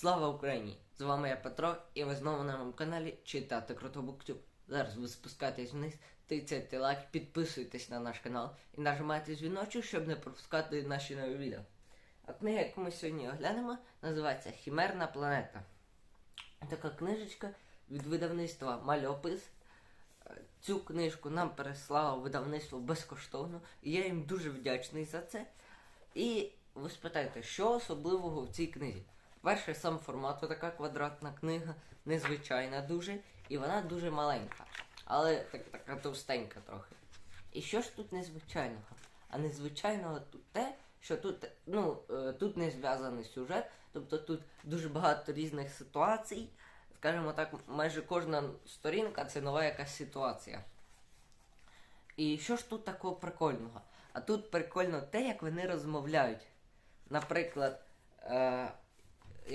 Слава Україні! З вами я Петро, і ви знову на моєму каналі Читати Круто Буктюб. Зараз ви спускаєтесь вниз, тицяйте лайк, підписуйтесь на наш канал і нажимайте дзвіночок, щоб не пропускати наші нові відео. А книга, яку ми сьогодні оглянемо, називається Хімерна планета. Така книжечка від видавництва Мальопис. Цю книжку нам переслало видавництво безкоштовно, і я їм дуже вдячний за це. І ви спитаєте, що особливого в цій книзі? Перше, сам формат, така квадратна книга, незвичайна дуже, і вона дуже маленька, але так, така товстенька трохи. І що ж тут незвичайного? А незвичайного тут те, що тут, ну, е, тут не зв'язаний сюжет, тобто тут дуже багато різних ситуацій. Скажімо так, майже кожна сторінка це нова якась ситуація. І що ж тут такого прикольного? А тут прикольно те, як вони розмовляють. Наприклад, е,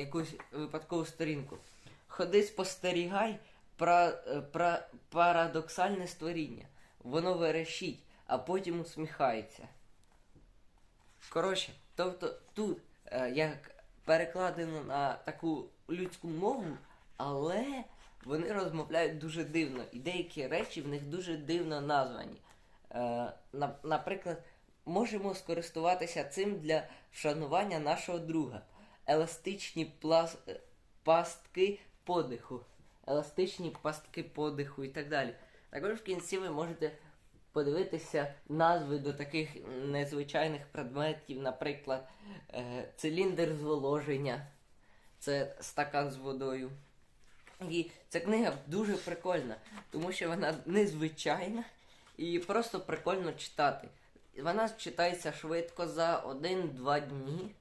якусь випадкову сторінку. Ходи спостерігай про, е, про парадоксальне створіння. Воно верещить, а потім усміхається. Коротше, тобто тут е, як перекладено на таку людську мову, але вони розмовляють дуже дивно. І деякі речі в них дуже дивно названі. Е, наприклад, можемо скористуватися цим для вшанування нашого друга. Еластичні плас, е, пастки подиху. Еластичні пастки подиху і так далі. Також в кінці ви можете подивитися назви до таких незвичайних предметів, наприклад, е, циліндр зволоження, це стакан з водою. І ця книга дуже прикольна, тому що вона незвичайна і просто прикольно читати. Вона читається швидко за один-два дні,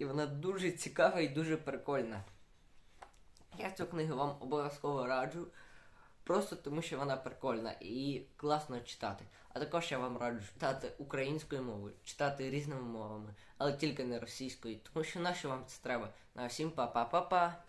і вона дуже цікава і дуже прикольна. Я цю книгу вам обов'язково раджу, просто тому що вона прикольна і класно читати. А також я вам раджу читати українською мовою, читати різними мовами, але тільки не російською, тому що нащо вам це треба? На всім па-па-па-па!